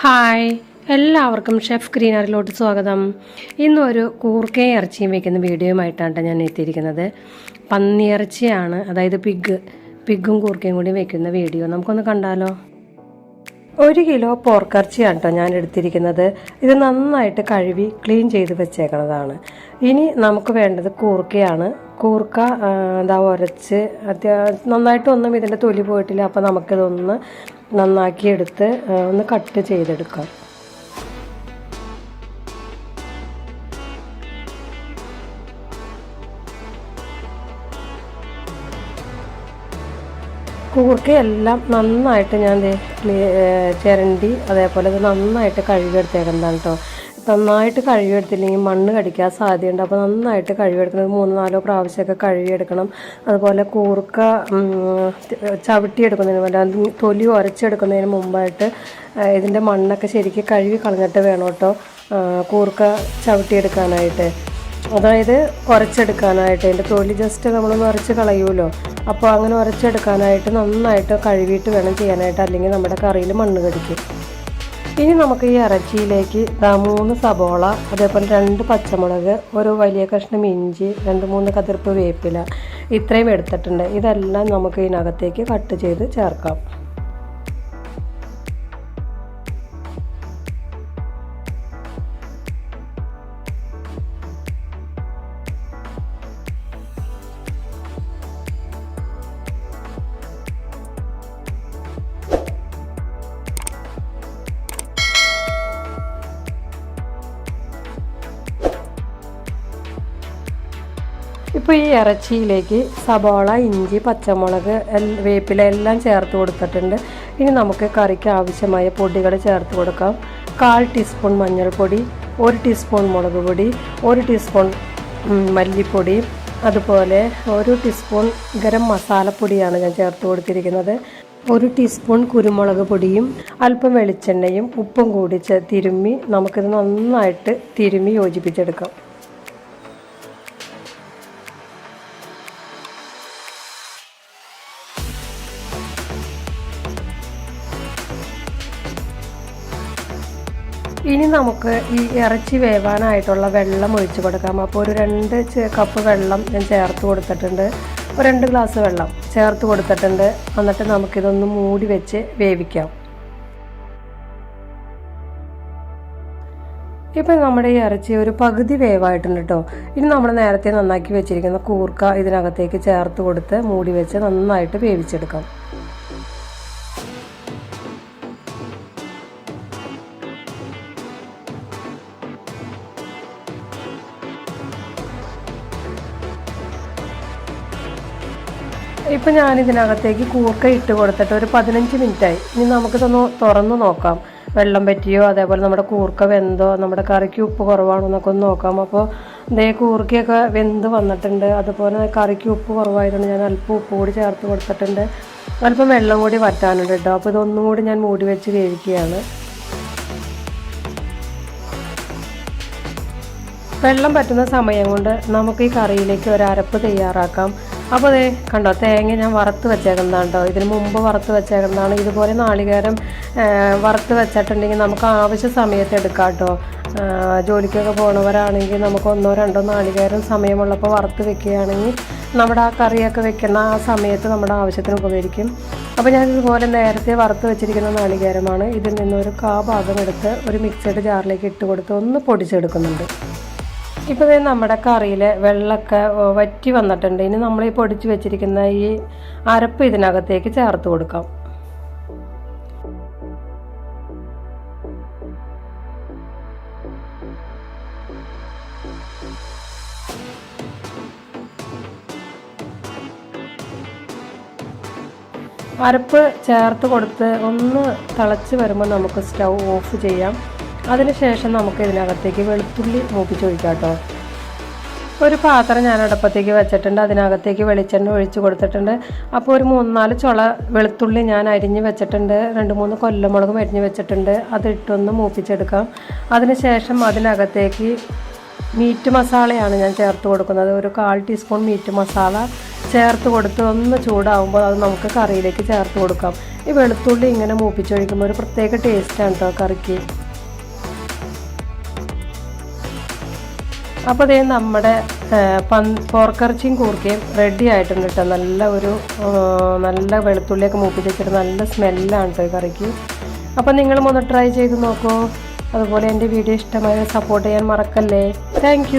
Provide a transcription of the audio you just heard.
Hi എല്ലാവർക്കും chef ഗ്രീനറിലോട്ട് സ്വാഗതം. ഇന്നൊരു കൂർക്കയും ഇറച്ചിയും വെക്കുന്ന വീഡിയോയുമായിട്ടാണ് ട്ടോ ഞാൻ എത്തിയിരിക്കുന്നത്. പന്നിയിറച്ചിയാണ് അതായത് പിഗ് പിഗും കൂർക്കയും കൂടി വെക്കുന്ന വീഡിയോ. നമുക്കൊന്ന് കണ്ടാലോ? ഒരു കിലോ പോർക്കിറച്ചിയാണ് കേട്ടോ ഞാൻ എടുത്തിരിക്കുന്നത്. ഇത് നന്നായിട്ട് കഴുകി ക്ലീൻ ചെയ്ത് വെച്ചേക്കുന്നതാണ് ഇനി നമുക്ക് വേണ്ടത് കൂർക്കയാണ്. കൂർക്ക എന്താ ഉരച്ച് അത്യാ നന്നായിട്ടൊന്നും ഇതിന്റെ തൊലി പോയിട്ടില്ല. അപ്പോൾ നമുക്കിതൊന്ന് നന്നാക്കി എടുത്ത് ഒന്ന് കട്ട് ചെയ്തെടുക്കാം. കൂർക്കയെല്ലാം നന്നായിട്ട് ഞാൻ ചിരണ്ടി അതേപോലെ ഇത് നന്നായിട്ട് കഴുകിയെടുത്തേക്കുന്നതാണ് കേട്ടോ നന്നായിട്ട് കഴുകിയെടുത്തില്ലെങ്കിൽ മണ്ണ് കടിക്കാൻ സാധ്യതയുണ്ട്. അപ്പോൾ നന്നായിട്ട് കഴുകിയെടുക്കണം. മൂന്ന് നാലോ പ്രാവശ്യമൊക്കെ കഴുകിയെടുക്കണം. അതുപോലെ കൂർക്ക ചവിട്ടിയെടുക്കുന്നതിന് അല്ലെങ്കിൽ തൊലി ഉരച്ചെടുക്കുന്നതിന് മുമ്പായിട്ട് ഇതിന്റെ മണ്ണൊക്കെ ശരിക്കും കഴുകി കളഞ്ഞിട്ട് വേണം കേട്ടോ കൂർക്ക ചവിട്ടിയെടുക്കാനായിട്ട്. അതായത് ഉരച്ചെടുക്കാനായിട്ട്. അതിന്റെ തൊലി ജസ്റ്റ് നമ്മളൊന്ന് ഉരച്ച് കളയുമല്ലോ അപ്പോൾ അങ്ങനെ ഉരച്ചെടുക്കാനായിട്ട് നന്നായിട്ട് കഴുകിയിട്ട് വേണം ചെയ്യാനായിട്ട്. അല്ലെങ്കിൽ നമ്മുടെ കറിയിൽ മണ്ണ് കടിക്കും. ഇനി നമുക്ക് ഈ ഇറച്ചിയിലേക്ക് മൂന്ന് സബോള അതേപോലെ രണ്ട് പച്ചമുളക് ഒരു വലിയ കഷ്ണം ഇഞ്ചി രണ്ട് മൂന്ന് കതിർപ്പ് വേപ്പില ഇത്രയും എടുത്തിട്ടുണ്ട്. ഇതെല്ലാം നമുക്ക് ഇതിനകത്തേക്ക് കട്ട് ചെയ്ത് ചേർക്കാം. ഇപ്പോൾ ഈ ഇറച്ചിയിലേക്ക് സബോള ഇഞ്ചി പച്ചമുളക് വേപ്പില എല്ലാം ചേർത്ത് കൊടുത്തിട്ടുണ്ട്. ഇനി നമുക്ക് കറിക്ക് ആവശ്യമായ പൊടികൾ ചേർത്ത് കൊടുക്കാം. കാൽ ടീസ്പൂൺ മഞ്ഞൾപ്പൊടി ഒരു ടീസ്പൂൺ മുളക് പൊടി ഒരു ടീസ്പൂൺ മല്ലിപ്പൊടി അതുപോലെ ഒരു ടീസ്പൂൺ ഗരം മസാലപ്പൊടിയാണ് ഞാൻ ചേർത്ത് കൊടുത്തിരിക്കുന്നത്. ഒരു ടീസ്പൂൺ കുരുമുളക് പൊടിയും അല്പം വെളിച്ചെണ്ണയും ഉപ്പും കൂടി തിരുമ്മി നമുക്കിത് നന്നായിട്ട് തിരുമ്മി യോജിപ്പിച്ചെടുക്കാം. ഇനി നമുക്ക് ഈ ഇറച്ചി വേവാനായിട്ടുള്ള വെള്ളം ഒഴിച്ചു കൊടുക്കാം. അപ്പോൾ ഒരു രണ്ട് കപ്പ് വെള്ളം ഞാൻ ചേർത്ത് കൊടുത്തിട്ടുണ്ട്. ഒരു രണ്ട് ഗ്ലാസ് വെള്ളം ചേർത്ത് കൊടുത്തിട്ടുണ്ട്. എന്നിട്ട് നമുക്കിതൊന്ന് മൂടി വെച്ച് വേവിക്കാം. ഇപ്പം നമ്മുടെ ഈ ഇറച്ചി ഒരു പകുതി വേവായിട്ടുണ്ട് കേട്ടോ ഇനി നമ്മൾ നേരത്തെ നന്നാക്കി വെച്ചിരിക്കുന്ന കൂർക്ക ഇതിനകത്തേക്ക് ചേർത്ത് കൊടുത്ത് മൂടി വെച്ച് നന്നായിട്ട് വേവിച്ചെടുക്കാം. ഇപ്പം ഞാൻ ഇതിനകത്തേക്ക് കൂർക്ക ഇട്ട് കൊടുത്തിട്ട് ഒരു പതിനഞ്ച് മിനിറ്റായി. ഇനി നമുക്കിതൊന്ന് തുറന്ന് നോക്കാം. വെള്ളം പറ്റിയോ അതേപോലെ നമ്മുടെ കൂർക്ക വെന്തോ നമ്മുടെ കറിക്ക് ഉപ്പ് കുറവാണോ എന്നൊക്കെ ഒന്ന് നോക്കാം. അപ്പോൾ ദേ കൂർക്കയൊക്കെ വെന്ത് വന്നിട്ടുണ്ട്. അതുപോലെ കറിക്ക് ഉപ്പ് കുറവായതുകൊണ്ട് ഞാൻ അല്പം ഉപ്പ് കൂടി ചേർത്ത് കൊടുത്തിട്ടുണ്ട്. അല്പം വെള്ളം കൂടി വറ്റാനുണ്ട് കേട്ടോ. അപ്പോൾ ഇതൊന്നും കൂടി ഞാൻ മൂടി വെച്ച് വേവിക്കുകയാണ്. വെള്ളം പറ്റുന്ന സമയം കൊണ്ട് നമുക്ക് ഈ കറിയിലേക്ക് ഒരു അരപ്പ് തയ്യാറാക്കാം. അപ്പോൾ അതെ കണ്ടോ തേങ്ങ ഞാൻ വറുത്ത് വെച്ചേക്കുന്നതാണ് കേട്ടോ ഇതിന് മുമ്പ് വറുത്ത് വെച്ചേക്കുന്നതാണ്. ഇതുപോലെ നാളികേരം വറുത്ത് വെച്ചിട്ടുണ്ടെങ്കിൽ നമുക്ക് ആവശ്യ സമയത്ത് എടുക്കാം കേട്ടോ. ജോലിക്കൊക്കെ പോണവരാണെങ്കിൽ നമുക്ക് ഒന്നോ രണ്ടോ നാളികേരം സമയമുള്ളപ്പോൾ വറുത്ത് വെക്കുകയാണെങ്കിൽ നമ്മുടെ ആ കറിയൊക്കെ വെക്കുന്ന ആ സമയത്ത് നമ്മുടെ ആവശ്യത്തിന് ഉപകരിക്കും. അപ്പോൾ ഞാൻ ഇതുപോലെ നേരത്തെ വറുത്ത് വെച്ചിരിക്കുന്ന നാളികേരമാണ്. ഇതിൽ നിന്നൊരു കാ ഭാഗം എടുത്ത് ഒരു മിക്സഡ് ജാറിലേക്ക് ഇട്ട് കൊടുത്ത് ഒന്ന് പൊടിച്ചെടുക്കുന്നുണ്ട്. ഇപ്പോൾ ഇത് നമ്മുടെ കറിയിൽ വെള്ളമൊക്കെ വറ്റി വന്നിട്ടുണ്ട്. ഇനി നമ്മൾ ഈ പൊടിച്ച് വെച്ചിരിക്കുന്ന ഈ അരപ്പ് ഇതിനകത്തേക്ക് ചേർത്ത് കൊടുക്കാം. അരപ്പ് ചേർത്ത് കൊടുത്ത് ഒന്ന് തിളച്ച് വരുമ്പോൾ നമുക്ക് സ്റ്റൗ ഓഫ് ചെയ്യാം. അതിനുശേഷം നമുക്ക് ഇതിനകത്തേക്ക് വെളുത്തുള്ളി മൂപ്പിച്ചൊഴിക്കാം കേട്ടോ ഒരു പാത്രം ഞാൻ അടുപ്പത്തേക്ക് വെച്ചിട്ടുണ്ട്. അതിനകത്തേക്ക് വെളിച്ചെണ്ണ ഒഴിച്ച് കൊടുത്തിട്ടുണ്ട്. അപ്പോൾ ഒരു മൂന്നാൽ നാല് ചുള വെളുത്തുള്ളി ഞാൻ അരിഞ്ഞ് വെച്ചിട്ടുണ്ട്. രണ്ട് മൂന്ന് കൊല്ലമുളകും അരിഞ്ഞ് വെച്ചിട്ടുണ്ട്. അത് ഇട്ടൊന്ന് മൂപ്പിച്ചെടുക്കാം. അതിനുശേഷം അതിനകത്തേക്ക് മീറ്റ് മസാലയാണ് ഞാൻ ചേർത്ത് കൊടുക്കുന്നത്. ഒരു കാൽ ടീസ്പൂൺ മീറ്റ് മസാല ചേർത്ത് കൊടുത്ത് ഒന്ന് ചൂടാവുമ്പോൾ അത് നമുക്ക് കറിയിലേക്ക് ചേർത്ത് കൊടുക്കാം. ഈ വെളുത്തുള്ളി ഇങ്ങനെ മൂപ്പിച്ചൊഴിക്കുമ്പോൾ ഒരു പ്രത്യേക ടേസ്റ്റാണ് കേട്ടോ കറിക്ക്. അപ്പോൾ അതേ നമ്മുടെ പോർക്കറച്ചിയും കൂർക്കയും റെഡി ആയിട്ടുണ്ട് കേട്ടോ നല്ല ഒരു നല്ല വെളുത്തുള്ളിയൊക്കെ മൂപ്പിച്ച് വെച്ചിട്ട് നല്ല സ്മെല്ലാണ് കേട്ടോ കറിക്ക്. അപ്പോൾ നിങ്ങളും ഒന്ന് ട്രൈ ചെയ്ത് നോക്കൂ. അതുപോലെ എന്റെ വീഡിയോ ഇഷ്ടമായ സപ്പോർട്ട് ചെയ്യാൻ മറക്കല്ലേ. താങ്ക്